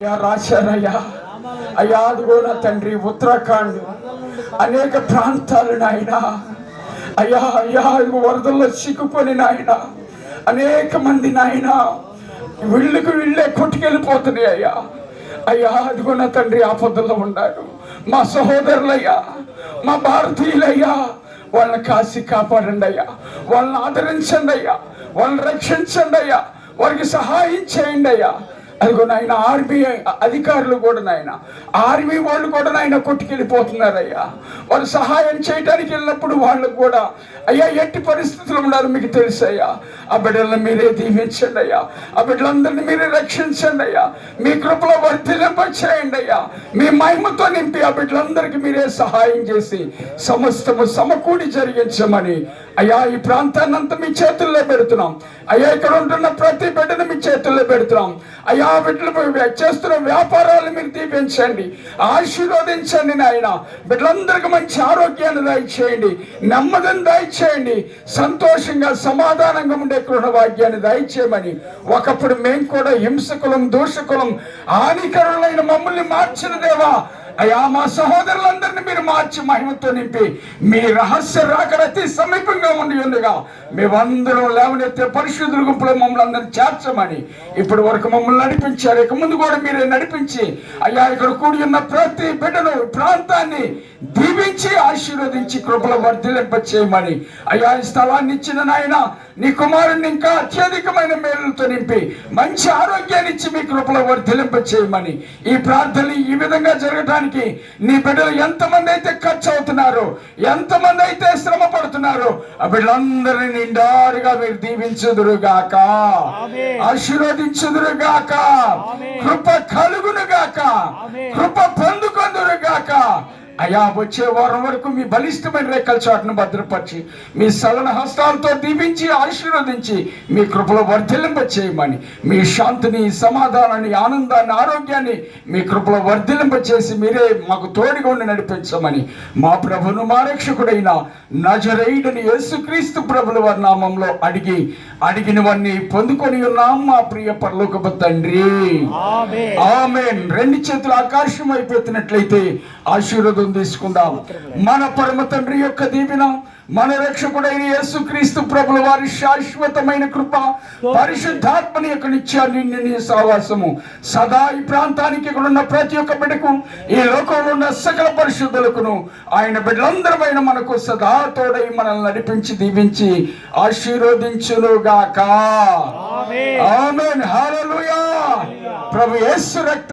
అయ్యా రాశారయ్యా అయ్యా అదిగో నా తండ్రి ఉత్తరాఖండ్. అనేక ప్రాంతాలు నాయన. అయ్యా అయ్యా వరదల్లో చిక్కుకొని నాయన. అనేక మంది నాయన. వీళ్ళకి వీళ్ళే కొట్టుకెళ్ళిపోతున్నాయి అయ్యా. అయ్యా అదిగో నా తండ్రి ఆపదల్లో ఉన్నారు మా సహోదరులయ్యా మా భారతీయులయ్యా వాళ్ళని కాసి కాపాడండి అయ్యా. వాళ్ళని ఆదరించండి అయ్యా. వాళ్ళని రక్షించండి అయ్యా. వారికి సహాయం చేయండి అయ్యా. అదిగో నాయన ఆర్మీ అధికారులు కూడా నాయన. ఆర్మీ వాళ్ళు కూడా నాయన కొట్టుకెళ్ళిపోతున్నారయ్యా. వాళ్ళు సహాయం చేయడానికి వెళ్ళినప్పుడు వాళ్ళకు కూడా అయ్యా ఎట్టి పరిస్థితులు ఉన్నారో మీకు తెలుసయ్యా ఆ బిడ్డలను మీరే దీవించండి అయ్యా. ఆ బిడ్డలందరినీ మీరే రక్షించండి అయ్యా. మీ కృపలో వర్తిలింపచేయండి అయ్యా. మీ మహిమతో నింపి ఆ బిడ్డలందరికీ మీరే సహాయం చేసి సమస్తము సమకూడి జరిగించమని అయ్యా ఈ ప్రాంతాన్ని అంతా మీ చేతుల్లో పెడుతున్నాం. అయ్యా ఇక్కడ ఉంటున్న ప్రతి బిడ్డను మీ చేతుల్లో పెడుతున్నాం. అయ్యా బిడ్డలు చేస్తున్న వ్యాపారాలు మీరు దీపించండి ఆశీర్వదించండి నాయన. బిడ్డలందరికీ మంచి ఆరోగ్యాన్ని దయచేయండి నెమ్మదిని దయచేయండి సంతోషంగా సమాధానంగా ఉండే కృణభాగ్యాన్ని దయచేయమని. ఒకప్పుడు మేము కూడా హింసకులం దూషకులం హానికరులైన మమ్మల్ని మార్చిన దేవా. అయ్యా మా సహోదరులందరినీ మార్చి మహిమతో నింపి మీ రహస్య రాకడ అతి సమీపంగా ఉండి ఉండగా. మేమందరం లేవనెత్తే పరిశుద్ధుల గుంపులో మమ్మల్ని అందరినీ చేర్చమని ఇప్పటి వరకు మమ్మల్ని నడిపించారు. ఇక ముందు కూడా మీరే నడిపించి అయ్యా ఇక్కడ కూడి ఉన్న ప్రతి బిడ్డను ప్రాంతాన్ని దీవించి ఆశీర్వదించి కృపల వర్ధిలింప చేయమని అయ్యా ఈ స్థలాన్ని ఇచ్చిన నాయన నీ కుమారుని ఇంకా అత్యధికమైన మేలులతో నింపి మంచి ఆరోగ్యాన్ని ఇచ్చి మీ కృపలో వర్ధిలింప చేయమని. ఈ ప్రార్థనలు ఈ విధంగా జరగడానికి నీ బిడ్డలు ఎంతమంది అయితే ఖర్చు అవుతున్నారో ఎంతమంది అయితే శ్రమ పడుతున్నారో ఆ బిడ్డలందరినీ నిండారుగా మీరు దీవించుదురుగాక. ఆశీర్వదించుదురుగాక. కృప కలుగునుగాక. కృప పొందుకొందురుగాక. అయా వచ్చే వారం వరకు మీ బలిష్టమైన రెక్కల చాటును భద్రపరిచి మీ సలన హస్తాలతో దీవించి ఆశీర్వదించి మీ కృపలో వర్ధిల్లింప చేయమని మీ శాంతిని సమాధానాన్ని ఆనందాన్ని ఆరోగ్యాన్ని మీ కృపలో వర్ధిల్లింప చేసి మీరే మాకు తోడుగా ఉండి నడిపించమని మా ప్రభును మా రక్షకుడైన నజరైడని యేసుక్రీస్తు ప్రభుల వారి నామంలో అడిగి అడిగినవన్నీ పొందుకొని ఉన్నాం మా ప్రియ పరలోకపు తండ్రి. ఆమెన్. రెండు చేతులు ఆకాశం అయిపోతున్నట్లయితే ఆశీర్వాదం తీసుకుందాం మన పరమ తండ్రి యొక్క దీవెన మన రక్షకుడైన యేసుక్రీస్తు ప్రభుల వారి శాశ్వతమైన కృప పరిశుద్ధాత్మని యొక్క నిత్యాన్ని నీ సావాసము. సదా ఈ ప్రాంతానికి ఇక్కడ ఉన్న ప్రతి ఒక్క బిడ్డకు ఈ లోకంలో ఉన్న సకల పరిశుద్ధులకును ఆయన బిడ్డలందరమైన మనకు సదా తోడై మనల్ని నడిపించి దీవించి ఆశీర్వదించునుగాక. ఆమేన్. హల్లెలూయా. ప్రభు యేసు రక్త